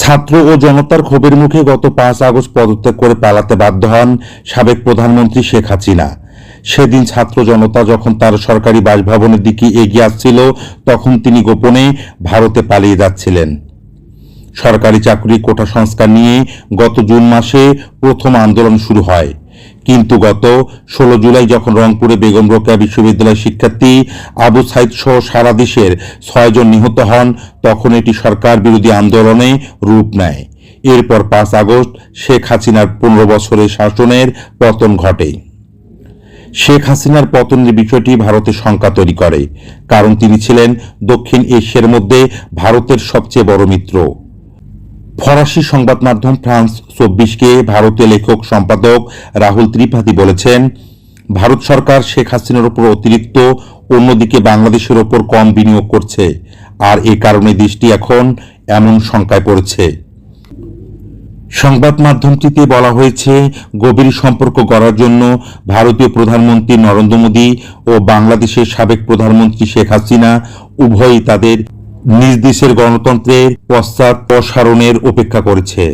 ছাত্র ও জনতার ক্ষোভের মুখে গত পাঁচ আগস্ট পদত্যাগ করে পালাতে বাধ্য হন সাবেক প্রধানমন্ত্রী শেখ হাসিনা। সেদিন ছাত্র জনতা যখন তার সরকারি বাসভবনের দিকে এগিয়ে আসছিল, তখন তিনি গোপনে ভারতে পালিয়ে যাচ্ছিলেন। সরকারি চাকরি কোটা সংস্কার নিয়ে গত জুন মাসে প্রথম আন্দোলন শুরু হয়। কিন্তু গত ষোলো জুলাই যখন রংপুরে বেগম রোকেয়া বিশ্ববিদ্যালয়ের শিক্ষার্থী আবু সাইদ সহ সারা দেশের ছয়জন নিহত হন, তখন এটি সরকার বিরোধী আন্দোলনে রূপ নেয়। এরপর পাঁচ আগস্ট শেখ হাসিনার পনেরো বছরের শাসনের পতন ঘটে। শেখ হাসিনার পতনের বিষয়টি ভারতে শঙ্কা তৈরি করে, কারণ তিনি ছিলেন দক্ষিণ এশিয়ার মধ্যে ভারতের সবচেয়ে বড় মিত্র। ফরাসি সংবাদ মাধ্যম ফ্রান্স চব্বিশকে ভারতীয় লেখক সম্পাদক রাহুল ত্রিপাঠী বলেছেন, ভারত সরকার শেখ হাসিনার উপর অতিরিক্ত, অন্যদিকে বাংলাদেশের ওপর কম বিনিয়োগ করছে, আর এ কারণে দেশটি এখন এমন শঙ্কায় পড়েছে। সংবাদ মাধ্যমটিতে বলা হয়েছে, গভীর সম্পর্ক গড়ার জন্য ভারতীয় প্রধানমন্ত্রী নরেন্দ্র মোদী ও বাংলাদেশের সাবেক প্রধানমন্ত্রী শেখ হাসিনা উভয়ই তাদের নিজ দেশের গণতন্ত্রের পশ্চাৎ প্রসারণের অপেক্ষা করেছে।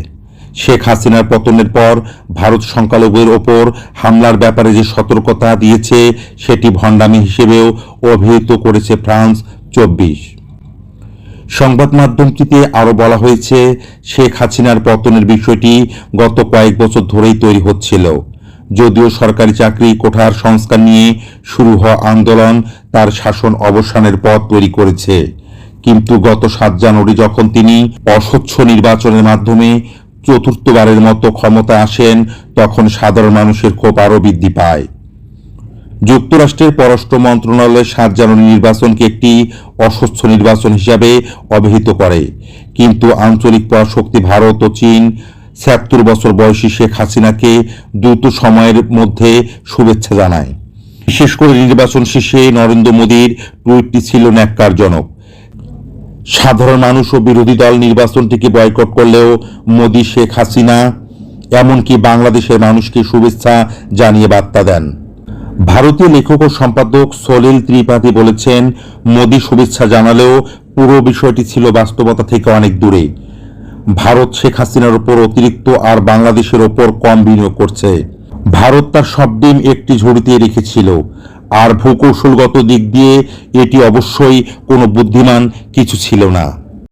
শেখ হাসিনার পতনের পর ভারত সংখ্যালঘুদের ওপর হামলার ব্যাপারে যে সতর্কতা দিয়েছে, সেটি ভণ্ডামি হিসেবেও অভিহিত করেছে ফ্রান্স চব্বিশ। সংবাদ মাধ্যমটিতে আরও বলা হয়েছে, শেখ হাসিনার পতনের বিষয়টি গত কয়েক বছর ধরেই তৈরি হচ্ছিল। যদিও সরকারি চাকরি কোঠার সংস্কার নিয়ে শুরু হওয়া আন্দোলন তার শাসন অবসানের পথ তৈরি করেছে। কিন্তু গত সাত জানুয়ারি যখন তিনি অস্বচ্ছ নির্বাচনের মাধ্যমে চতুর্থবারের মতো ক্ষমতায় আসেন, তখন সাধারণ মানুষের ক্ষোভ আরও বৃদ্ধি পায়। যুক্তরাষ্ট্রের পররাষ্ট্র মন্ত্রণালয় সাত জানুয়ারি নির্বাচনকে একটি অস্বচ্ছ নির্বাচন হিসাবে অভিহিত করে। কিন্তু আঞ্চলিক পরাশক্তি ভারত ও চীন ছিয়াত্তর বছর বয়সী শেখ হাসিনাকে দ্রুত সময়ের মধ্যে শুভেচ্ছা জানায়। বিশেষ করে নির্বাচন শেষে নরেন্দ্র মোদীর টুইটটি ছিল ন্যাক্কারজনক। সাধারণ মানুষ ও বিরোধী দল নির্বাচনটিকে বয়কট করলেও মোদী, শেখ হাসিনা এমনকি বাংলাদেশের মানুষকে শুভেচ্ছা জানিয়ে বার্তা দেন। ভারতীয় লেখক ও সম্পাদক সলিল ত্রিপাঠী বলেছেন, মোদী শুভেচ্ছা জানালেও পুরো বিষয়টি ছিল বাস্তবতা থেকে অনেক দূরে। ভারত শেখ হাসিনার উপর অতিরিক্ত আর বাংলাদেশের ওপর কম বিনিয়োগ করছে। ভারত তার সব ডিম একটি ঝুড়িতে রেখেছিল। আর ভূকৌশলগত দিক দিয়ে এটি অবশ্যই কোনো বুদ্ধিমান কিছু ছিল না।